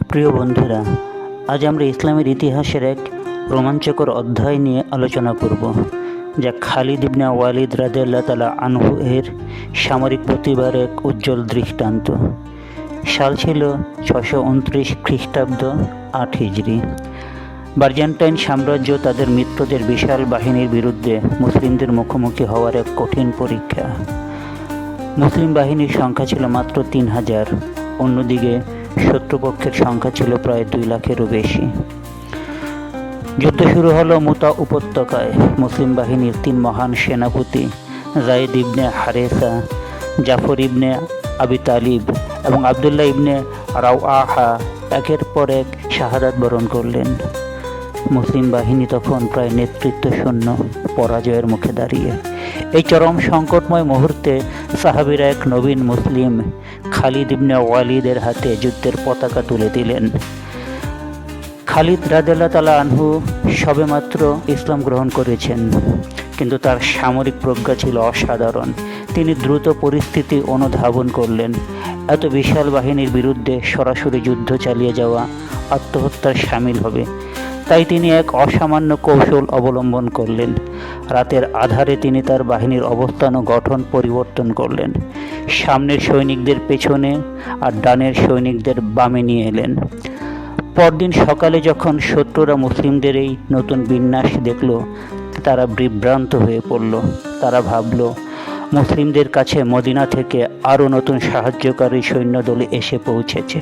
প্রিয় বন্ধুরা, আজ আমরা ইসলামের ইতিহাসের এক রোমাঞ্চকর অধ্যায় নিয়ে আলোচনা করব, যা খালিদ ইবনে ওয়ালিদ রাদিয়াল্লাহ তালা আনহু এর সামরিক প্রতিভার এক উজ্জ্বল দৃষ্টান্ত। সাল ছিল ছশো উনত্রিশ খ্রিস্টাব্দ আট হিজড়ি। বার্জেন্টাইন সাম্রাজ্য তাদের মিত্রদের বিশাল বাহিনীর বিরুদ্ধে মুসলিমদের মুখোমুখি হওয়ার এক কঠিন পরীক্ষা। মুসলিম বাহিনীর সংখ্যা ছিল মাত্র তিন হাজার। অন্যদিকে শত্রুপক্ষের সংখ্যা ছিল প্রায় দুই লাখেরও বেশি। যুদ্ধ শুরু হলো মুতা উপত্যকায়। মুসলিম বাহিনীর তিন মহান সেনাপতি জায়েদ ইবনে হারেসা, জাফর ইবনে আবি তালিব এবং আবদুল্লাহ ইবনে রাওয়াহা একের পর এক শাহাদাত বরণ করলেন। মুসলিম বাহিনী তখন প্রায় নেতৃত্ব শূন্য পরাজয়ের মুখে দাঁড়িয়ে। এই চরম সংকটময় মুহূর্তে সাহাবিরা এক নবীন মুসলিম খালিদ ইবনে ওয়ালিদের হাতে যুদ্ধের পতাকা তুলে দিলেন। খালিদ রাদেল্লা তালা আনহু সবেমাত্র ইসলাম গ্রহণ করেছেন, কিন্তু তার সামরিক প্রজ্ঞা ছিল অসাধারণ। তিনি দ্রুত পরিস্থিতি অনুধাবন করলেন। এত বিশাল বাহিনীর বিরুদ্ধে সরাসরি যুদ্ধ চালিয়ে যাওয়া, আত্মহত্যার সামিল হবে। তাই তিনি এক অসামান্য কৌশল অবলম্বন করলেন। রাতের আধারে তিনি তার বাহিনীর অবস্থান ও গঠন পরিবর্তন করলেন। সামনের সৈনিকদের পেছনে আর ডানের সৈনিকদের বামে নিয়ে এলেন। পরদিন সকালে যখন শত্রুরা মুসলিমদের এই নতুন বিন্যাস দেখল, তারা বিভ্রান্ত হয়ে পড়ল। তারা ভাবল, মুসলিমদের কাছে মদিনা থেকে আরও নতুন সাহায্যকারী সৈন্যদলে এসে পৌঁছেছে।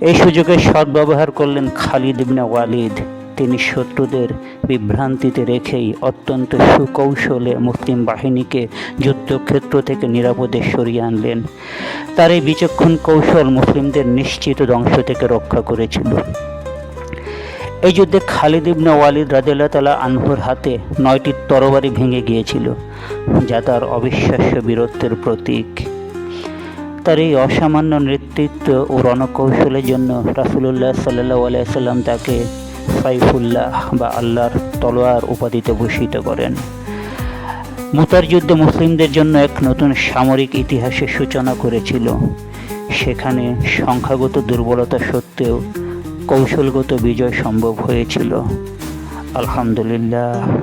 এই সুযোগের সদ্ব্যবহার করলেন খালিদ ইবনে ওয়ালিদ। তিনি শত্রুদের বিভ্রান্তিতে রেখেই অত্যন্ত সুকৌশলে মুসলিম বাহিনীকে যুদ্ধক্ষেত্র থেকে নিরাপদে সরিয়ে আনলেন। তার এই বিচক্ষণ কৌশল মুসলিমদের নিশ্চিত ধ্বংস থেকে রক্ষা করেছিল। এই যুদ্ধে খালিদ ইবনে ওয়ালিদ রাদিল্লা তালা আনহুর হাতে নয়টি তরবারি ভেঙে গিয়েছিল, যা তার অবিশ্বাস্য বীরত্বের প্রতীক। তার এই অসামান্য নেতৃত্ব ও রণকৌশলের জন্য রাসুলুল্লাহ সাল্লাহ আলাইসাল্লাম তাকে সাইফুল্লাহ বা আল্লাহর তলোয়ার উপাধিতে ভূষিত করেন। মুতার যুদ্ধে মুসলিমদের জন্য এক নতুন সামরিক ইতিহাসের সূচনা করেছিল। সেখানে সংখ্যাগত দুর্বলতা সত্ত্বেও কৌশলগত বিজয় সম্ভব হয়েছিল। আলহামদুলিল্লাহ।